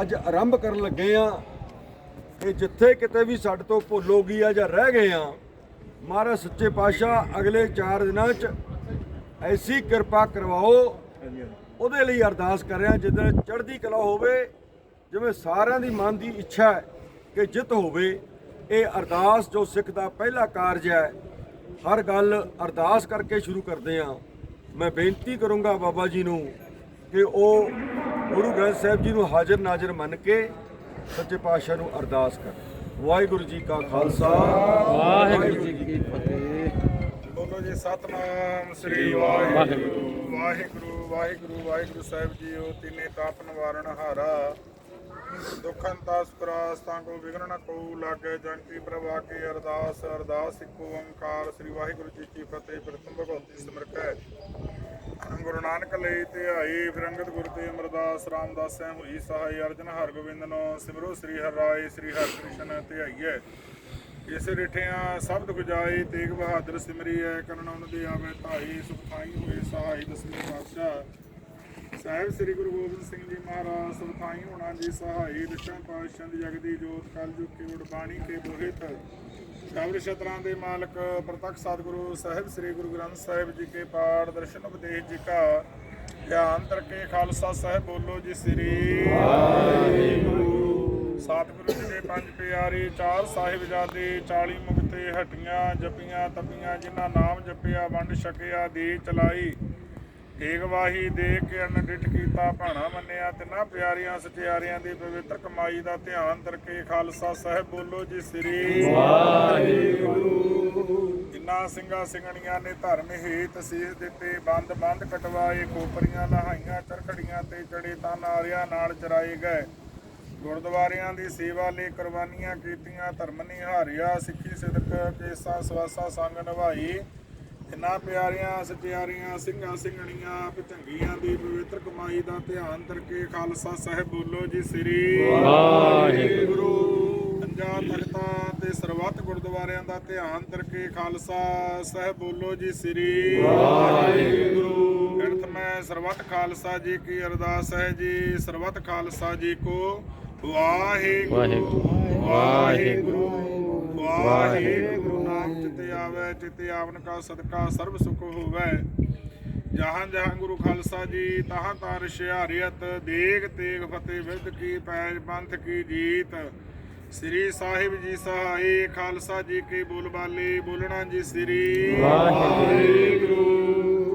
ਅੱਜ ਆਰੰਭ ਕਰਨ ਲੱਗੇ ਆ ਕਿ ਜਿੱਥੇ ਕਿਤੇ ਵੀ ਸਾਡੇ ਤੋਂ ਭੁੱਲ ਹੋ ਗਈ ਆ ਜਾਂ ਰਹਿ ਗਏ ਆ, ਮਹਾਰਾਜ ਸੱਚੇ ਪਾਤਸ਼ਾਹ, ਅਗਲੇ 4 ਦਿਨਾਂ 'ਚ ਐਸੀ ਕਿਰਪਾ ਕਰਵਾਓ। ਉਹਦੇ ਲਈ ਅਰਦਾਸ ਕਰ ਰਿਹਾ ਜਿੱਦਾਂ ਚੜ੍ਹਦੀ ਕਲਾ ਹੋਵੇ, ਜਿਵੇਂ ਸਾਰਿਆਂ ਦੀ ਮਨ ਦੀ ਇੱਛਾ ਹੈ ਕਿ ਜਿੱਤ ਹੋਵੇ, ਇਹ ਅਰਦਾਸ ਜੋ ਸਿੱਖ ਦਾ ਪਹਿਲਾ ਕਾਰਜ ਹੈ, ਹਰ ਗੱਲ ਅਰਦਾਸ ਕਰਕੇ ਸ਼ੁਰੂ ਕਰਦੇ ਆ। ਮੈਂ ਬੇਨਤੀ ਕਰੂੰਗਾ ਬਾਬਾ ਜੀ ਨੂੰ ਕਿ ਉਹ ਗੁਰੂ ਗ੍ਰੰਥ ਸਾਹਿਬ ਜੀ ਨੂੰ ਹਾਜ਼ਰ ਨਾਜ਼ਰ ਮੰਨ ਕੇ ਸੱਚੇ ਪਾਤਸ਼ਾਹ ਨੂੰ ਅਰਦਾਸ ਕਰ। ਵਾਹਿਗੁਰੂ ਜੀ ਕਾ ਖਾਲਸਾ। ਵਾਹਿਗੁਰੂ ਜੀ ਕੀ ਫਤਿਹ। ਬੋਲੋ ਜੀ ਸਤਨਾਮ ਸ੍ਰੀ ਵਾਹਿਗੁਰੂ। ਵਾਹਿਗੁਰੂ। ਵਾਹਿਗੁਰੂ ਵਾਹਿਗੁਰੂ ਸਾਹਿਬ ਜੀਓ ਤਿਨੇ ਤਾਪ ਨਿਵਾਰਣ ਹਾਰਾ। ਦੁਖਨ ਤਾਸ ਪ੍ਰਾਸ ਤਾਂ ਕੋ ਵਿਗਨ ਨ ਕੋ ਲਾਗੇ ਜਨ ਕੀ ਪ੍ਰਭਾ ਕੀ ਅਰਦਾਸ ਅਰਦਾਸ ਇੱਕੋ ਓੰਕਾਰ। ਸ੍ਰੀ ਵਾਹਿਗੁਰੂ ਜੀ ਕੀ ਫਤਿਹ ਪ੍ਰਥਮ ਭਗਵਤੀ ਸਿਮਰਤ ਗੁਰੂ ਨਾਨਕ ਲਈ ਤੇ ਫਿਰੰਗਤ ਗੁਰ ਤੇ ਅਮਰਦਾਸ ਰਾਮਦਾਸ ਸਹਿ ਹੋਈ ਸਹਾਈ ਅਰਜਨ ਹਰਗੋਬਿੰਦਨੋ ਸਿਮਰੋ ਸ੍ਰੀ ਹਰਿ ਰਾਏ, ਸ੍ਰੀ ਹਰਿ ਕ੍ਰਿਸ਼ਨ ਤੇ ਆਈਏ ਇਸ ਰਿਠਿਆ ਸ਼ਬਦ ਗੁਜਾਈ ਤੇਗ ਬਹਾਦਰ ਸਿਮਰੀ ਹੈ ਕਰਨ ਉਹਨਾਂ ਦੀ ਆਵੇ ਧਾਈ ਸੁਖਾਈ ਹੋਏ ਸਹਾਈ ਦਸਵੇਂ ਪਾਤਸ਼ਾਹ। ਸਾਹਿਬ ਸ੍ਰੀ ਗੁਰੂ ਗੋਬਿੰਦ ਸਿੰਘ ਜੀ ਮਹਾਰਾਜ ਸੁਖਾਈ ਹੋਣਾ ਜੀ, ਸਹਾਈ ਦਸ਼ਾਂ ਪਾਤਸ਼ਾਹ ਦੀ ਜਗਦੀ, ਜੋਤ ਕਲਯੁਗ ਕੀ ਬਾਣੀ ਕੇ ਬੋਹਿਤ ਸ਼ਬਦ ਸ਼ਤਰਾਂ ਦੇ ਮਾਲਕ, ਪ੍ਰਤੱਖ ਸਤਿਗੁਰੂ ਸਾਹਿਬ ਸ੍ਰੀ ਗੁਰੂ ਗ੍ਰੰਥ ਸਾਹਿਬ ਜੀ ਕੇ ਪਾਠ, ਦਰਸ਼ਨ ਉਪਦੇਸ਼ ਜੀ ਕਾ। ਧਿਆਨ ਤਰਕੇ ਖਾਲਸਾ ਸਾਹਿਬ ਬੋਲੋ ਜੀ ਸ੍ਰੀ ਸਤਿਗੁਰੂ ਜੀ ਦੇ ਪੰਜ ਪਿਆਰੇ, ਚਾਰ ਸਾਹਿਬਜ਼ਾਦੇ 40 ਮੁਕਤੇ ਹਟੀਆਂ, ਜਪੀਆਂ, ਤਪੀਆਂ, ਜਿਨ੍ਹਾਂ ਨਾਮ ਜਪਿਆ, ਵੰਡ ਛਕਿਆ, ਦੇ ਚਲਾਈ। ਏਕ ਵਾਹੀ ਦੇ ਕੇ ਅਨਡਿਠ ਕੀਤਾ ਭਾਣਾ ਮੰਨਿਆ ਤਿੰਨਾਂ ਪਿਆਰੀਆਂ ਸਚਿਆਰਿਆਂ ਦੀ ਪਵਿੱਤਰ ਕਮਾਈ ਦਾ ਧਿਆਨ ਤਰਕੇ ਖਾਲਸਾ ਸਾਹਿਬ ਬੋਲੋ ਜੀ ਸ੍ਰੀ ਵਾਹਿਗੁਰੂ। ਜਿਨ੍ਹਾਂ ਸਿੰਘਾਂ ਸਿੰਘਣੀਆਂ ਨੇ ਧਰਮ ਹੇਤ ਸੀਸ ਦਿੱਤੇ ਬੰਦ ਬੰਦ ਕਟਵਾਏ ਕੋਪਰੀਆਂ ਲਹਾਈਆਂ ਚਰਖੜੀਆਂ ਤੇ ਚੜੇ ਤਾਂ ਨਾਰਿਆਂ ਨਾਲ ਚਰਾਏ ਗਏ। ਗੁਰਦੁਆਰਿਆਂ ਦੀ ਸੇਵਾ ਲਈ ਕੁਰਬਾਨੀਆਂ ਕੀਤੀਆਂ ਧਰਮ ਨਿਹਾਰਿਆ ਸਿੱਖੀ ਸਿਦਕ ਕੇਸਾਂ ਸਵਾਸਾ ਸੰਗ ਨਿਭਾਈ। ਇਨ੍ਹਾਂ ਪਿਆਰੀਆਂ ਸਚਿਆਰੀਆਂ ਸਿੰਘਾਂ ਸਿੰਘਣੀਆਂ ਭਚੰਗੀਆਂ ਦੀ ਪਵਿੱਤਰ ਕਮਾਈ ਦਾ ਧਿਆਨ ਕਰਕੇ ਖਾਲਸਾ ਸਾਹਿਬ ਬੋਲੋ ਜੀ ਸ੍ਰੀ ਵਾਹਿਗੁਰੂ। ਪੰਜਾ ਤਖਤਾਂ ਤੇ ਸਰਬੱਤ ਗੁਰਦੁਆਰਿਆਂ ਦਾ ਧਿਆਨ ਕਰਕੇ ਖਾਲਸਾ ਸਾਹਿਬ ਬੋਲੋ ਜੀ ਸ੍ਰੀ ਵਾਹਿਗੁਰੂ। ਅਰਥ ਮੈਂ ਸਰਬੱਤ ਖਾਲਸਾ ਜੀ ਕੀ ਅਰਦਾਸ ਹੈ ਜੀ ਸਰਬੱਤ ਖਾਲਸਾ ਜੀ ਕੋ ਵਾਹਿਗੁਰੂ। ਵਾਹਿਗੁਰੂ। ਵਾਹਿਗੁਰੂ ਨਾਮ ਚਿਤੇ ਆਵੇ ਚਿਤੇ ਆਵਨ ਕਾ ਸਦਕਾ ਸਰਬ ਸੁਖ ਹੋਵੇ। ਜਹਾਂ ਜਹਾਂ ਗੁਰੂ ਖਾਲਸਾ ਜੀ ਤਹਾਂ ਤਾਂ ਰਿਸ਼ਿਆਰੀਅਤ ਦੇਗ ਤੇਗ ਫਤਿਹ ਵਿਦ ਕੀ ਪੈਜ ਪੰਥ ਕੀ ਜੀਤ। ਸ੍ਰੀ ਸਾਹਿਬ ਜੀ ਸਹਾਈ ਖਾਲਸਾ ਜੀ ਕੀ ਬੋਲ ਬਾਲੀ ਬੋਲਣਾ ਜੀ ਸ੍ਰੀ। ਵਾਹਿਗੁਰੂ।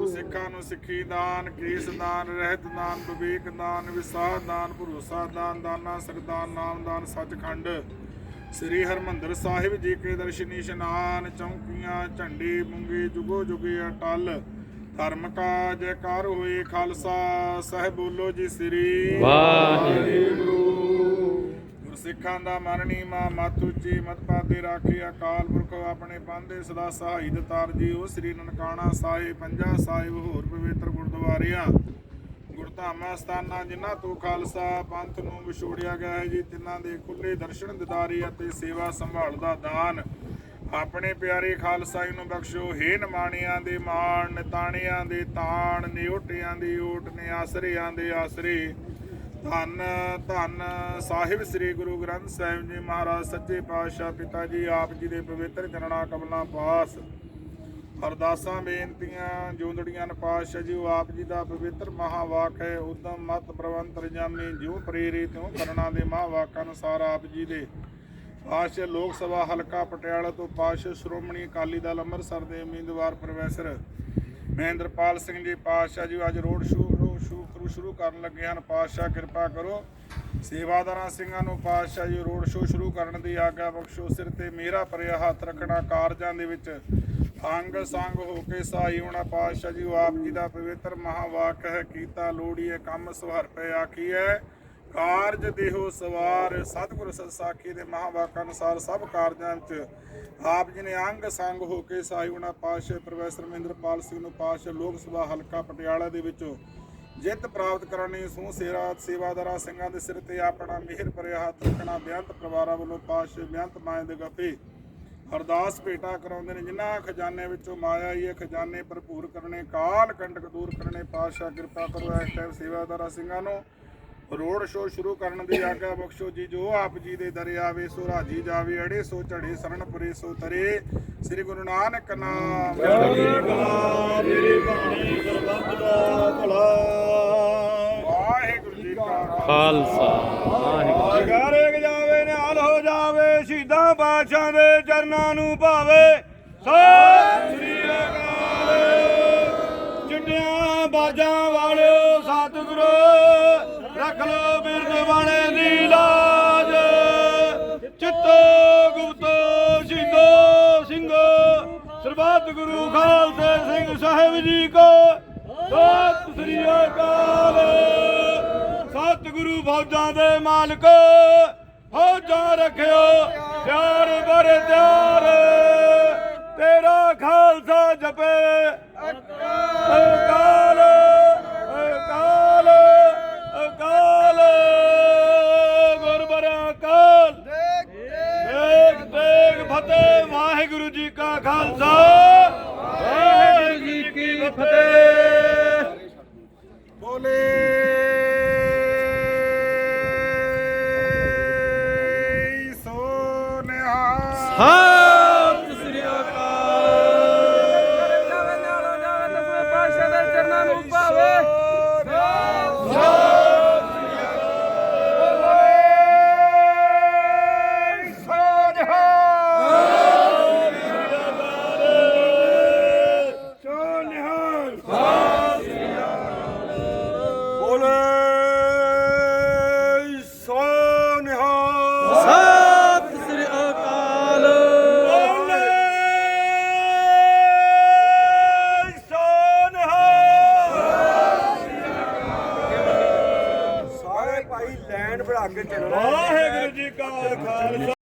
ਸਿੱਖਾਂ ਨੂੰ ਸਿੱਖੀ ਦਾਨ ਕੇਸ ਦਾਨ ਰਹਿਤ ਦਾਨ ਵਿਵੇਕ ਦਾਨ ਵਿਸਾਹ ਦਾਨ ਭਰੋਸਾ ਦਾਨ ਦਾਨਾ ਸਰਦਾਨ ਨਾਮ ਦਾਨ ਸੱਚਖੰਡ। ਸ੍ਰੀ ਹਰਮੰਦਰ ਸਾਹਿਬ ਜੀ ਕੇ ਦਰਸ਼ਨੀ ਇਸ਼ਨਾਨ ਚੌਂਕੀਆਂ ਝੰਡੇ ਮੁੰਗੇ ਜੁਗੋ ਜੁਗੇ ਅਟਲ। ਧਰਮ ਕਾ ਜੈਕਾਰ ਹੋਏ ਖਾਲਸਾ ਸਾਹਿਬ ਬੋਲੋ ਜੀ ਸ੍ਰੀ। ਵਾਹਿਗੁਰੂ। ਗੁਰਸਿੱਖਾਂ ਦਾ ਮਰਣੀ ਮਾ ਮਤ ਉੱਚੀ ਮਤ ਪਾਦੇ ਰਾਖੇ ਅਕਾਲ ਪੁਰਖ ਆਪਣੇ ਪਾਂਦੇ ਸਦਾ ਸਹਾਈ ਦਤਾਰ ਜੀ ਉਹ ਸ੍ਰੀ ਨਨਕਾਣਾ ਸਾਹਿਬ ਪੰਜਾ ਸਾਹਿਬ ਹੋਰ ਪਵਿੱਤਰ ਗੁਰਦੁਆਰਿਆਂ। ਗੁਰਧਾਮਾ ਸਥਾਨਾਂ ਜਿਨ੍ਹਾਂ ਤੋਂ ਖਾਲਸਾ ਪੰਥ ਨੂੰ ਵਿਛੋੜਿਆ ਗਿਆ ਹੈ ਜੀ, ਤਿੰਨਾਂ ਦੇ ਖੁੱਲੇ ਦਰਸ਼ਨ ਦਿਦਾਰੀ ਅਤੇ ਸੇਵਾ ਸੰਭਾਲ ਦਾ ਦਾਨ। ਆਪਣੇ ਪਿਆਰੇ ਖਾਲਸਾ ਜੀ ਨੂੰ ਬਖਸ਼ੋ। ਹੇ ਨਮਾਣਿਆਂ ਦੇ ਮਾਣ, ਨਿਤਾਣਿਆਂ ਦੇ ਤਾਣ, ਨਿਉਟਿਆਂ ਦੀ ਓਟ ਨੇ ਆਸਰਿਆਂ ਦੇ ਆਸਰੇ। ਧੰਨ ਧੰਨ ਸਾਹਿਬ ਸ੍ਰੀ ਗੁਰੂ ਗ੍ਰੰਥ ਸਾਹਿਬ ਜੀ ਮਹਾਰਾਜ, ਸੱਚੇ ਪਾਤਸ਼ਾਹ ਪਿਤਾ ਜੀ, ਆਪ ਜੀ ਦੇ ਪਵਿੱਤਰ ਚਰਣਾ ਕਮਲਾਂ ਪਾਸ। ਅਰਦਾਸਾਂ, ਬੇਨਤੀਆਂ, ਜੋਦੜੀਆਂ ਨੇ ਪਾਤਸ਼ਾਹ ਜੀ ਉਹ ਆਪ ਜੀ ਦਾ ਪਵਿੱਤਰ ਮਹਾਵਾਕ ਹੈ, ਉਦਮ, ਮਤ, ਪ੍ਰਵੰਤਰ, ਜਾਮੇ, ਜਿਉ ਪ੍ਰੇਰਿਤ ਤਿਉ ਕਰਨਾ ਦੇ ਮਹਾਵਾਕ ਅਨੁਸਾਰ ਆਪ ਜੀ ਦੇ। ਪਾਤਸ਼ਾਹ ਲੋਕ ਸਭਾ ਹਲਕਾ ਪਟਿਆਲਾ ਤੋਂ ਪਾਤਸ਼ਾਹ ਸ਼੍ਰੋਮਣੀ ਅਕਾਲੀ ਦਲ ਅੰਮ੍ਰਿਤਸਰ ਦੇ ਉਮੀਦਵਾਰ ਪ੍ਰੋਫੈਸਰ ਮਹਿੰਦਰਪਾਲ ਸਿੰਘ ਜੀ ਪਾਤਸ਼ਾਹ ਜੀ, ਅੱਜ ਰੋਡ ਸ਼ੋਅ ਰੋਡ ਸ਼ੁਰੂ ਕਰਨ ਲੱਗੇ ਹਨ। ਪਾਤਸ਼ਾਹ ਕਿਰਪਾ ਕਰੋ। ਸੇਵਾਦਾਰਾਂ ਸਿੰਘਾਂ ਨੂੰ ਪਾਤਸ਼ਾਹ ਜੀ ਰੋਡ ਸ਼ੋਅ ਸ਼ੁਰੂ ਕਰਨ ਦੀ ਆਗਿਆ ਬਖਸ਼ੋ। ਸਿਰ ਤੇ ਮੇਰਾ ਪਰਿਆ ਹੱਥ ਰੱਖਣਾ ਕਾਰਜਾਂ ਦੇ ਵਿੱਚ। ਅੰਗ ਸੰਗ ਹੋ ਕੇ ਸਹਾਈ ਹੋਣਾ ਪਾਤਸ਼ਾਹ ਜੀ, ਉਹ ਆਪ ਜੀ ਦਾ ਪਵਿੱਤਰ ਮਹਾਵਾਕ ਹੈ, ਕੀਤਾ ਲੋੜੀਏ ਕੰਮ ਸਵਰ ਪਏ ਆਖੀਐ ਕਾਰਜ ਦੇਹੋ ਸਵਾਰ, ਸਤਿਗੁਰ ਸਤਸਾਖੀ ਦੇ ਮਹਾਵਾਕ ਅਨੁਸਾਰ ਸਭ ਕਾਰਜਾਂ ਵਿੱਚ ਆਪ ਜੀ ਨੇ ਅੰਗ ਸੰਗ ਹੋ ਕੇ ਸਹਾਈ ਹੋਣਾ ਪਾਤਸ਼ਾਹ ਪ੍ਰੋਫੈਸਰ ਮਹਿੰਦਰਪਾਲ ਸਿੰਘ ਨੂੰ ਪਾਤਸ਼ਾਹ ਲੋਕ ਸਭਾ ਹਲਕਾ ਪਟਿਆਲਾ ਦੇ ਵਿੱਚੋਂ ਜਿੱਤ ਪ੍ਰਾਪਤ ਕਰਨੀ ਸੂ ਸੇਰਾ ਸੇਵਾਦਾਰਾਂ ਸਿੰਘਾਂ ਦੇ ਸਿਰ ਤੇ ਆਪਣਾ ਮਿਹਰ ਭਰਿਆ ਹੱਥ ਰੱਖਣਾ ਬੇਅੰਤ ਪਰਿਵਾਰਾਂ ਵੱਲੋਂ ਪਾਤਸ਼ਾਹ ਬੇਅੰਤ ਮਾਏ ਦੇ ਗੱਫੇ ਅਰਦਾਸ ਭੇਟਾ ਕਰਾਉਂਦੇ ਨੇ ਜਿਨ੍ਹਾਂ ਖਜ਼ਾਨੇ ਵਿੱਚੋਂ ਮਾਇਆ ਹੀ ਇਹ ਖਜ਼ਾਨੇ ਭਰਪੂਰ ਕਰਨੇ ਕਾਲ ਕੰਟਕ ਦੂਰ ਕਰਨੇ ਪਾਤਸ਼ਾਹ ਕਿਰਪਾ ਕਰੋ ਇਸ ਟਾਈਮ ਸੇਵਾਦਾਰਾਂ ਸਿੰਘਾਂ ਨੂੰ ਰੋਡ ਸ਼ੋਅ ਸ਼ੁਰੂ ਕਰਨ ਦੀ ਆਗਿਆ ਬਖਸ਼ੋ ਜੀ ਜੋ ਆਪ ਜੀ ਦੇ ਦਰਿ ਆਵੇ ਸੋ ਰਾਜੀ ਜਾਵੇ ਅੜੇ ਸੋ ਝੜੇ ਸਰਣ ਪਰੇ ਸੋ ਤਰੇ। ਸ੍ਰੀ ਗੁਰੂ ਨਾਨਕ ਨਾਮ। ਮੇਰੇ ਬਾਣੀ ਸਰਬੱਤ ਦਾ ਭਲਾ। ਵਾਹਿਗੁਰੂ ਜੀ ਕਾ ਖਾਲਸਾ। ਵਾਹਿਗੁਰੂ ਘਰ ਜਾਵੇ ਨਿਹਾਲ ਹੋ ਜਾਵੇ। ਸ਼ਹੀਦਾਂ ਬਾਦਸ਼ਾਹ ਦੇ ਚਰਨਾਂ ਨੂੰ ਭਾਵੇ। ਸਤਿ ਸ੍ਰੀ ਅਕਾਲ। ਚਿੱਟੀਆਂ ਬਾਜਾਂ ਵਾਲਿਓ, ਸਤਿਗੁਰੂ, ਰੱਖ ਲੋ ਬਿਰਦ ਵਾਲੇ ਦੀ ਲਾਜ। ਚਿੱਤੋ ਗੁਪਤੋ, ਸ਼ਹੀਦੋ ਸਿੰਘੋ ਸਰਬੱਤ ਗੁਰੂ ਖਾਲਸੇ ਸਿੰਘ ਸਾਹਿਬ ਜੀ ਕੋ। ਸਤਿ ਸ੍ਰੀ ਅਕਾਲ। ਸਤਿਗੁਰੂ ਫੌਜਾਂ ਦੇ ਮਾਲਕ ਫੌਜਾਂ ਰੱਖਿਓ ਪਿਆਰ ਤਿਆਰ। ਤੇਰਾ ਖਾਲਸਾ ਜਪੇ। ਅਕਾਲ।